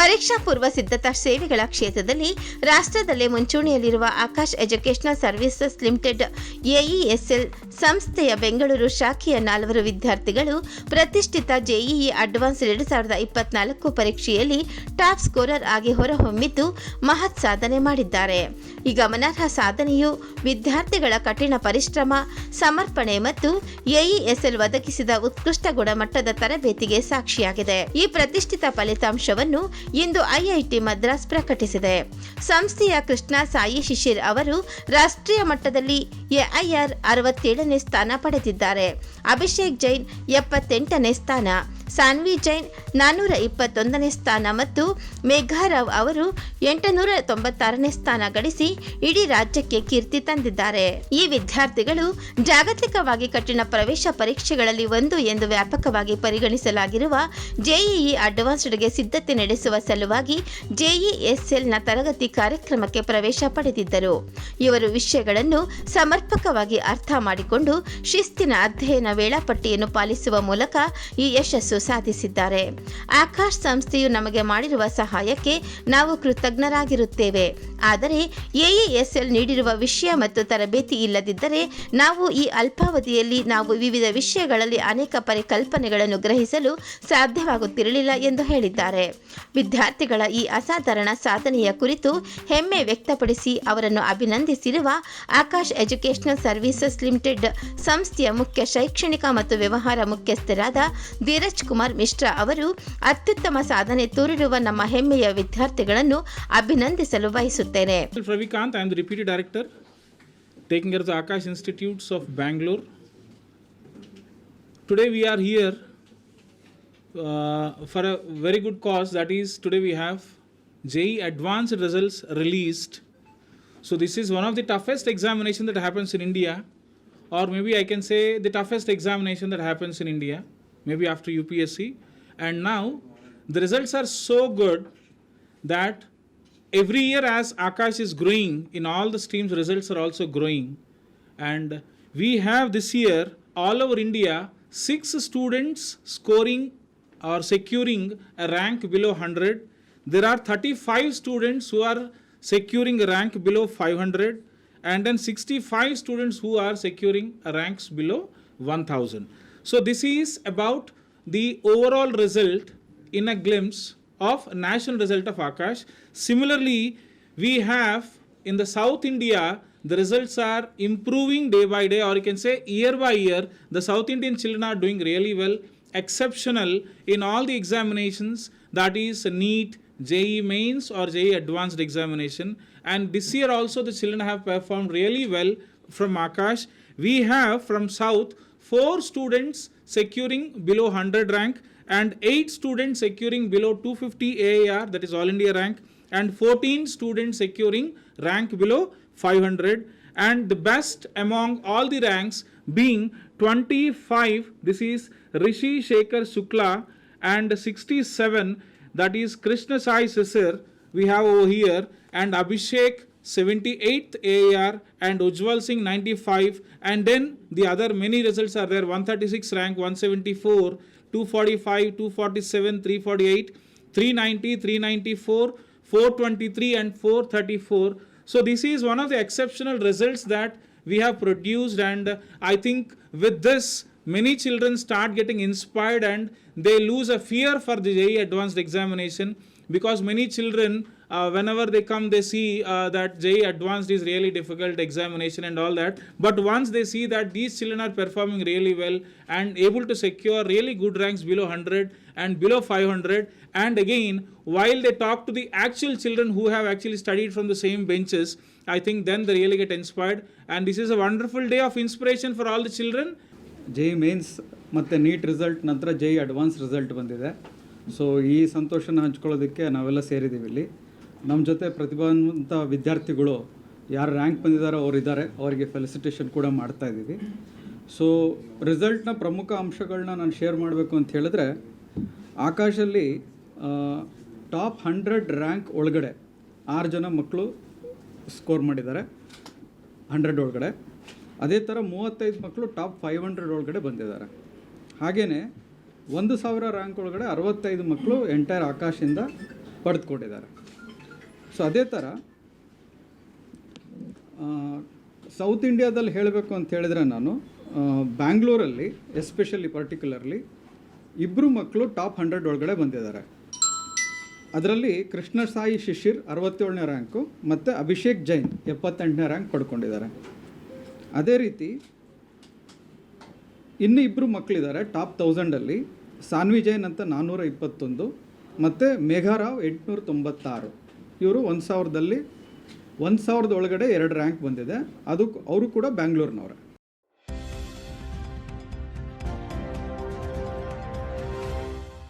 ಪರೀಕ್ಷಾ ಪೂರ್ವ ಸಿದ್ಧತಾ ಸೇವೆಗಳ ಕ್ಷೇತ್ರದಲ್ಲಿ ರಾಷ್ಟ್ರದಲ್ಲೇ ಮುಂಚೂಣಿಯಲ್ಲಿರುವ Aakash educational services limited AESL ಸಂಸ್ಥೆಯ ಬೆಂಗಳೂರು ಶಾಖೆಯ ನಾಲ್ವರು ವಿದ್ಯಾರ್ಥಿಗಳು ಪ್ರತಿಷ್ಠಿತ ಜೆಇಇ ಅಡ್ವಾನ್ಸ್ ಎರಡು ಸಾವಿರದ ಇಪ್ಪತ್ನಾಲ್ಕು ಪರೀಕ್ಷೆಯಲ್ಲಿ ಟಾಪ್ ಸ್ಕೋರರ್ ಆಗಿ ಹೊರಹೊಮ್ಮಿದ್ದು ಮಹತ್ ಸಾಧನೆ ಮಾಡಿದ್ದಾರೆ. ಈ ಗಮನಾರ್ಹ ಸಾಧನೆಯು ವಿದ್ಯಾರ್ಥಿಗಳ ಕಠಿಣ ಪರಿಶ್ರಮ, ಸಮರ್ಪಣೆ ಮತ್ತು ಎಇಎಸ್ಎಲ್ ಒದಗಿಸಿದ ಉತ್ಕೃಷ್ಟ ಗುಣಮಟ್ಟದ ತರಬೇತಿಗೆ ಸಾಕ್ಷಿಯಾಗಿದೆ. ಈ ಪ್ರತಿಷ್ಠಿತ ಫಲಿತಾಂಶವನ್ನು ಇಂದು ಐಐಟಿ ಮದ್ರಾಸ್ ಪ್ರಕಟಿಸಿದೆ. ಸಂಸ್ಥೆಯ ಕೃಷ್ಣ ಸಾಯಿ ಶಿಶಿರ್ ಅವರು ರಾಷ್ಟ್ರೀಯ ಮಟ್ಟದಲ್ಲಿ ಎಐಆರ್ ಅರವತ್ತೇಳನೇ ಸ್ಥಾನ ಪಡೆದಿದ್ದಾರೆ. ಅಭಿಷೇಕ್ ಜೈನ್ ಎಪ್ಪತ್ತೆಂಟನೇ ಸ್ಥಾನ. ಸಾನ್ವಿ ಜೈನ್ ನಾನ್ನೂರ ಇಪ್ಪತ್ತೊಂದನೇ ಸ್ಥಾನ ಮತ್ತು ಮೇಘಾರಾವ್ ಅವರು ಎಂಟುನೂರ ತೊಂಬತ್ತಾರನೇ ಸ್ಥಾನ ಗಳಿಸಿ ಇಡೀ ರಾಜ್ಯಕ್ಕೆ ಕೀರ್ತಿ ತಂದಿದ್ದಾರೆ. ಈ ವಿದ್ಯಾರ್ಥಿಗಳು ಜಾಗತಿಕವಾಗಿ ಕಠಿಣ ಪ್ರವೇಶ ಪರೀಕ್ಷೆಗಳಲ್ಲಿ ಒಂದು ಎಂದು ವ್ಯಾಪಕವಾಗಿ ಪರಿಗಣಿಸಲಾಗಿರುವ ಜೆಇಇ ಅಡ್ವಾನ್ಸ್ಡ್ಗೆ ಸಿದ್ಧತೆ ನಡೆಸುವ ಸಲುವಾಗಿ ಜೆಇಎಸ್ಎಲ್ನ ತರಗತಿ ಕಾರ್ಯಕ್ರಮಕ್ಕೆ ಪ್ರವೇಶ ಪಡೆದಿದ್ದರು. ಇವರು ವಿಷಯಗಳನ್ನು ಸಮರ್ಪಕವಾಗಿ ಅರ್ಥ ಮಾಡಿಕೊಂಡು ಶಿಸ್ತಿನ ಅಧ್ಯಯನ ವೇಳಾಪಟ್ಟಿಯನ್ನು ಪಾಲಿಸುವ ಮೂಲಕ ಈ ಯಶಸ್ಸು ಸಾಧಿಸಿದ್ದಾರೆ. ಆಕಾಶ್ ಸಂಸ್ಥೆಯು ನಮಗೆ ಮಾಡಿರುವ ಸಹಾಯಕ್ಕೆ ನಾವು ಕೃತಜ್ಞರಾಗಿರುತ್ತೇವೆ. ಆದರೆ ಎಇಎಸ್ಎಲ್ ನೀಡಿರುವ ವಿಷಯ ಮತ್ತು ತರಬೇತಿ ಇಲ್ಲದಿದ್ದರೆ ನಾವು ಈ ಅಲ್ಪಾವಧಿಯಲ್ಲಿ ನಾವು ವಿವಿಧ ವಿಷಯಗಳಲ್ಲಿ ಅನೇಕ ಪರಿಕಲ್ಪನೆಗಳನ್ನು ಗ್ರಹಿಸಲು ಸಾಧ್ಯವಾಗುತ್ತಿರಲಿಲ್ಲ ಎಂದು ಹೇಳಿದ್ದಾರೆ. ವಿದ್ಯಾರ್ಥಿಗಳ ಈ ಅಸಾಧಾರಣ ಸಾಧನೆಯ ಕುರಿತು ಹೆಮ್ಮೆ ವ್ಯಕ್ತಪಡಿಸಿ ಅವರನ್ನು ಅಭಿನಂದಿಸಿರುವ ಆಕಾಶ್ ಎಜುಕೇಷನಲ್ ಸರ್ವಿಸಸ್ ಲಿಮಿಟೆಡ್ ಸಂಸ್ಥೆಯ ಮುಖ್ಯ ಶೈಕ್ಷಣಿಕ ಮತ್ತು ವ್ಯವಹಾರ ಮುಖ್ಯಸ್ಥರಾದ ಧೀರಜ್ ಕುಮಾರ್ ಮಿಶ್ರಾ ಅವರು ಅತ್ಯುತ್ತಮ ಸಾಧನೆ ತೋರಿರುವ ನಮ್ಮ ಹೆಮ್ಮೆಯ ವಿದ್ಯಾರ್ಥಿಗಳನ್ನು ಅಭಿನಂದಿಸಲು ಬಯಸುತ್ತೇನೆ Ravikant I am repeat director taking care Aakash institutes of Bangalore today we are Bangalore. For we are here uh, for a very good cause that advanced today released so this is one of of the toughest examination that happens in India, or maybe I can say the toughest examination that happens in India, maybe after UPSC. And now the results are so good that every year as Akash is growing in all the streams, results are also growing. And we have this year all over India six students scoring or securing a rank below 100. There are 35 students who are securing a rank below 500 and then 65 students who are securing ranks below 1000. So this is about the overall result in a glimpse of national result of Akash. Similarly, we have in the South India, the results are improving day by day, or you can say year by year. The South Indian children are doing really well, exceptional in all the examinations that is NEET, JE mains, or JE advanced examination. And this year also, the children have performed really well from Akash. We have from South four students securing below 100 rank and 8 students securing below 250 AAR, that is All India rank, and 14 students securing rank below 500. And the best among all the ranks being 25, this is Rishi Shekhar Sukla, and 67, that is Krishna Sai Sisir, we have over here, and Abhishek 78th AAR and Ujjwal Singh 95 and then the other many results are there. 136 rank 174 245 247 348 390 394 423 and 434 so this is one of the exceptional results that we have produced and i think with this many children start getting inspired and they lose a fear for the JEE advanced examination because many children whenever they come they see uh, that JE advanced is really difficult examination and all that but once they see that these children are performing really well and able to secure really good ranks below 100 and below 500 and again while they talk to the actual children who have actually studied from the same benches i think then they really get inspired and this is a wonderful day of inspiration for all the children JEE mains ಮತ್ತು NEET result ನಂತರ JEE advance result ಬಂದಿದೆ so ಈ ಸಂತೋಷನ ಹಂಚ್ಕೊಳ್ಳೋದಕ್ಕೆ ನಾವೆಲ್ಲ ಸೇರಿದ್ದೀವಿ ಇಲ್ಲಿ ನಮ್ಮ ಜೊತೆ ಪ್ರತಿಭಾವಂತ ವಿದ್ಯಾರ್ಥಿಗಳು ಯಾರು ರ್ಯಾಂಕ್ ಬಂದಿದ್ದಾರೋ ಅವರಿದ್ದಾರೆ, ಅವರಿಗೆ ಫೆಲಿಸಿಟೇಷನ್ ಕೂಡ ಮಾಡ್ತಾ ಇದ್ದೀವಿ. ಸೊ ರಿಸಲ್ಟ್ನ ಪ್ರಮುಖ ಅಂಶಗಳನ್ನ ನಾನು ಶೇರ್ ಮಾಡಬೇಕು ಅಂತ ಹೇಳಿದ್ರೆ, ಆಕಾಶಲ್ಲಿ ಟಾಪ್ ಹಂಡ್ರೆಡ್ ರ್ಯಾಂಕ್ ಒಳಗಡೆ ಆರು ಜನ ಮಕ್ಕಳು ಸ್ಕೋರ್ ಮಾಡಿದ್ದಾರೆ ಹಂಡ್ರೆಡ್ ಒಳಗಡೆ. ಅದೇ ಥರ ಮೂವತ್ತೈದು ಮಕ್ಕಳು ಟಾಪ್ ಫೈವ್ ಹಂಡ್ರೆಡ್ ಒಳಗಡೆ ಬಂದಿದ್ದಾರೆ. ಹಾಗೆಯೇ ಒಂದು ಸಾವಿರ ರ್ಯಾಂಕ್ ಒಳಗಡೆ ಅರವತ್ತೈದು ಮಕ್ಕಳು ಎಂಟೈರ್ ಆಕಾಶಿಂದ ಪಡೆದುಕೊಂಡಿದ್ದಾರೆ. ಸೊ ಅದೇ ಥರ ಸೌತ್ ಇಂಡಿಯಾದಲ್ಲಿ ಹೇಳಬೇಕು ಅಂತ ಹೇಳಿದ್ರೆ ನಾನು ಬ್ಯಾಂಗ್ಳೂರಲ್ಲಿ ಎಸ್ಪೆಷಲಿ ಪರ್ಟಿಕ್ಯುಲರ್ಲಿ ಇಬ್ಬರು ಮಕ್ಕಳು ಟಾಪ್ ಹಂಡ್ರೆಡ್ ಒಳಗಡೆ ಬಂದಿದ್ದಾರೆ. ಅದರಲ್ಲಿ ಕೃಷ್ಣ ಸಾಯಿ ಶಿಶಿರ್ ಅರವತ್ತೇಳನೇ ರ್ಯಾಂಕು ಮತ್ತು ಅಭಿಷೇಕ್ ಜೈನ್ ಎಪ್ಪತ್ತೆಂಟನೇ ರ್ಯಾಂಕ್ ಪಡ್ಕೊಂಡಿದ್ದಾರೆ. ಅದೇ ರೀತಿ, ಇನ್ನು ಇಬ್ಬರು ಮಕ್ಕಳಿದ್ದಾರೆ ಟಾಪ್ ತೌಸಂಡಲ್ಲಿ ಸಾನ್ವಿ ಜೈನ್ ಅಂತ ನಾನ್ನೂರ ಇಪ್ಪತ್ತೊಂದು, ಮತ್ತು ಮೇಘಾರಾವ್ ಎಂಟುನೂರ ತೊಂಬತ್ತಾರು. ಇವರು ಒಂದು ಸಾವಿರದಲ್ಲಿ ಒಂದು ಸಾವಿರದ ಒಳಗಡೆ ಎರಡು ರ್ಯಾಂಕ್ ಬಂದಿದೆ. ಅದು ಅವರು ಕೂಡ ಬ್ಯಾಂಗ್ಳೂರ್ನವ್ರೆ